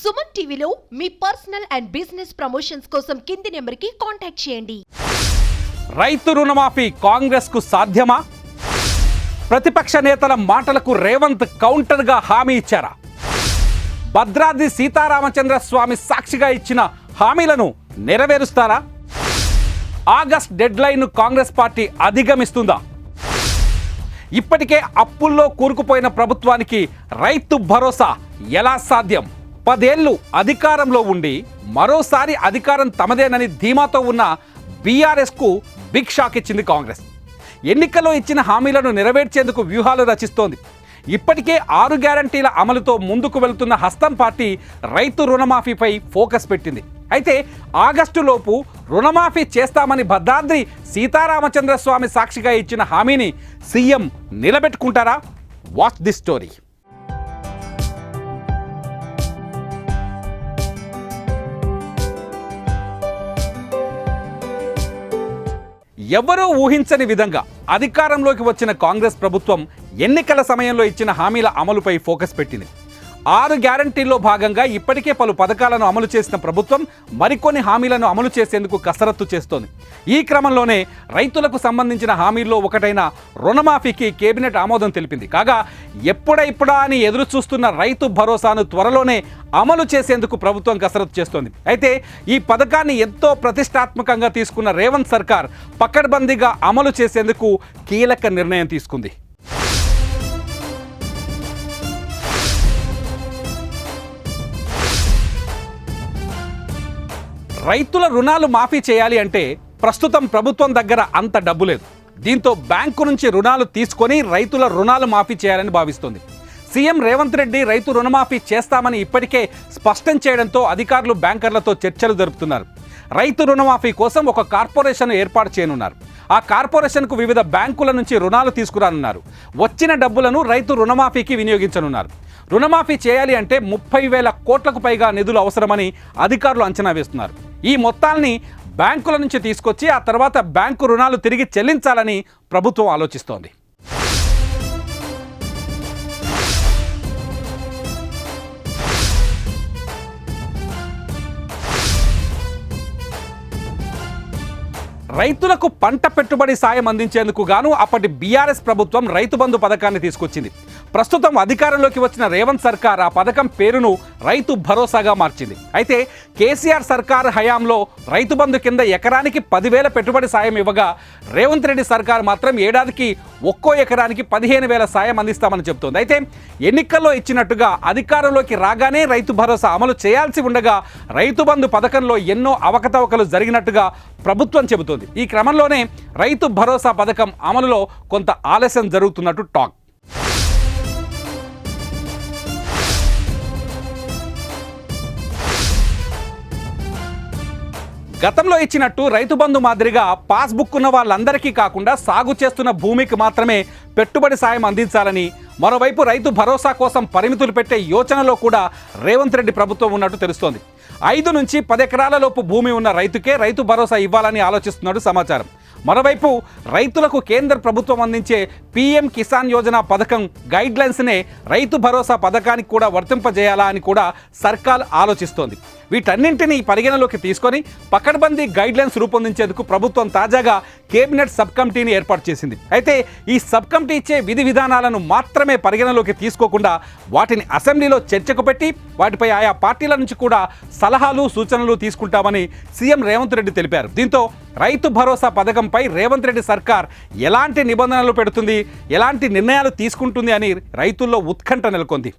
సుమన్ టీవీలో మీ personal and business promotions కోసం కింది నెంబర్కి కాంటాక్ట్ చేయండి. రైతు రుణమాఫీ కాంగ్రెస్కు సాధ్యమా? ప్రతిపక్ష నేతల మాటలకు రేవంత్ కౌంటర్గా హామీ ఇచ్చారా? భద్రాద్రి సీతారామచంద్ర స్వామి సాక్షిగా ఇచ్చిన హామీలను నెరవేరుస్తారా? August deadline Congress party అధిగమిస్తుందా? ఇప్పటికే అప్పుల్లో కూరుకుపోయిన ప్రభుత్వానికి రైతు భరోసా ఎలా సాధ్యం? పదేళ్ళు అధికారంలో ఉండి మరోసారి అధికారం తమదేనని ధీమాతో ఉన్న బీఆర్ఎస్కు బిగ్ షాక్ ఇచ్చింది కాంగ్రెస్. ఎన్నికల్లో ఇచ్చిన హామీలను నెరవేర్చేందుకు వ్యూహాలు రచిస్తోంది. ఇప్పటికే ఆరు గ్యారంటీల అమలుతో ముందుకు వెళుతున్న హస్తం పార్టీ రైతు రుణమాఫీపై ఫోకస్ పెట్టింది. అయితే ఆగస్టులోపు రుణమాఫీ చేస్తామని భద్రాద్రి సీతారామచంద్ర స్వామి సాక్షిగా ఇచ్చిన హామీని సీఎం నిలబెట్టుకుంటారా? Watch the story. ఎవరూ ఊహించని విధంగా అధికారంలోకి వచ్చిన కాంగ్రెస్ ప్రభుత్వం ఎన్నికల సమయంలో ఇచ్చిన హామీల అమలుపై ఫోకస్ పెట్టింది. ఆరు గ్యారంటీల్లో భాగంగా ఇప్పటికే పలు పథకాలను అమలు చేసిన ప్రభుత్వం మరికొన్ని హామీలను అమలు చేసేందుకు కసరత్తు చేస్తోంది. ఈ క్రమంలోనే రైతులకు సంబంధించిన హామీల్లో ఒకటైన రుణమాఫీకి కేబినెట్ ఆమోదం తెలిపింది. కాగా ఎప్పుడైప్పుడా అని ఎదురు చూస్తున్న రైతు భరోసాను త్వరలోనే అమలు చేసేందుకు ప్రభుత్వం కసరత్తు చేస్తోంది. అయితే ఈ పథకాన్ని ఎంతో ప్రతిష్టాత్మకంగా తీసుకున్న రేవంత్ సర్కార్ పకడ్బందీగా అమలు చేసేందుకు కీలక నిర్ణయం తీసుకుంది. రైతుల రుణాలు మాఫీ చేయాలి అంటే ప్రస్తుతం ప్రభుత్వం దగ్గర అంత డబ్బు లేదు. దీంతో బ్యాంకు నుంచి రుణాలు తీసుకొని రైతుల రుణాలు మాఫీ చేయాలని భావిస్తోంది. సీఎం రేవంత్ రెడ్డి రైతు రుణమాఫీ చేస్తామని ఇప్పటికే స్పష్టం చేయడంతో అధికారులు బ్యాంకర్లతో చర్చలు జరుపుతున్నారు. రైతు రుణమాఫీ కోసం ఒక కార్పొరేషన్ ఏర్పాటు చేయనున్నారు. ఆ కార్పొరేషన్కు వివిధ బ్యాంకుల నుంచి రుణాలు తీసుకురానున్నారు. వచ్చిన డబ్బులను రైతు రుణమాఫీకి వినియోగించనున్నారు. రుణమాఫీ చేయాలి అంటే ముప్పై వేల కోట్లకు పైగా నిధులు అవసరమని అధికారులు అంచనా వేస్తున్నారు. ఈ మొత్తాల్ని బ్యాంకుల నుంచి తీసుకొచ్చి ఆ తర్వాత బ్యాంకు రుణాలు తిరిగి చెల్లించాలని ప్రభుత్వం ఆలోచిస్తోంది. రైతులకు పంట పెట్టుబడి సాయం అందించేందుకు గాను అప్పటి బీఆర్ఎస్ ప్రభుత్వం రైతు బంధు పథకాన్ని తీసుకొచ్చింది. ప్రస్తుతం అధికారంలోకి వచ్చిన రేవంత్ సర్కార్ ఆ పథకం పేరును రైతు భరోసాగా మార్చింది. అయితే కేసీఆర్ సర్కార్ హయాంలో రైతు బంధు కింద ఎకరానికి పదివేల పెట్టుబడి సాయం ఇవ్వగా రేవంత్ రెడ్డి సర్కార్ మాత్రం ఏడాదికి ఒక్కో ఎకరానికి పదిహేను వేల సాయం అందిస్తామని చెబుతోంది. అయితే ఎన్నికల్లో ఇచ్చినట్టుగా అధికారంలోకి రాగానే రైతు భరోసా అమలు చేయాల్సి ఉండగా రైతు బంధు పథకంలో ఎన్నో అవకతవకలు జరిగినట్టుగా ప్రభుత్వం చెబుతోంది. ఈ క్రమంలోనే రైతు భరోసా పథకం అమలులో కొంత ఆలస్యం జరుగుతున్నట్టు టాక్. గతంలో ఇచ్చినట్టు రైతు బంధు మాదిరిగా పాస్బుక్ ఉన్న వాళ్ళందరికీ కాకుండా సాగు చేస్తున్న భూమికి మాత్రమే పెట్టుబడి సాయం అందించాలని మరోవైపు రైతు భరోసా కోసం పరిమితులు పెట్టే యోచనలో కూడా రేవంత్ రెడ్డి ప్రభుత్వం ఉన్నట్టు తెలుస్తోంది. ఐదు నుంచి పది ఎకరాలలోపు భూమి ఉన్న రైతుకే రైతు భరోసా ఇవ్వాలని ఆలోచిస్తున్నాడు సమాచారం. మరోవైపు రైతులకు కేంద్ర ప్రభుత్వం అందించే పీఎం కిసాన్ యోజన పథకం గైడ్లైన్స్నే రైతు భరోసా పథకానికి కూడా వర్తింపజేయాలా అని కూడా సర్కార్ ఆలోచిస్తోంది. వీటన్నింటినీ పరిగణలోకి తీసుకొని పకడ్బందీ గైడ్ లైన్స్ రూపొందించేందుకు ప్రభుత్వం తాజాగా కేబినెట్ సబ్ కమిటీని ఏర్పాటు చేసింది. అయితే ఈ సబ్ కమిటీ ఇచ్చే విధి విధానాలను మాత్రమే పరిగణలోకి తీసుకోకుండా వాటిని అసెంబ్లీలో చర్చకు పెట్టి వాటిపై ఆయా పార్టీల నుంచి కూడా సలహాలు సూచనలు తీసుకుంటామని సీఎం రేవంత్ రెడ్డి తెలిపారు. దీంతో రైతు భరోసా పథకంపై రేవంత్ రెడ్డి సర్కార్ ఎలాంటి నిబంధనలు పెడుతుంది ఎలాంటి నిర్ణయాలు తీసుకుంటుంది అని రైతుల్లో ఉత్కంఠ నెలకొంది.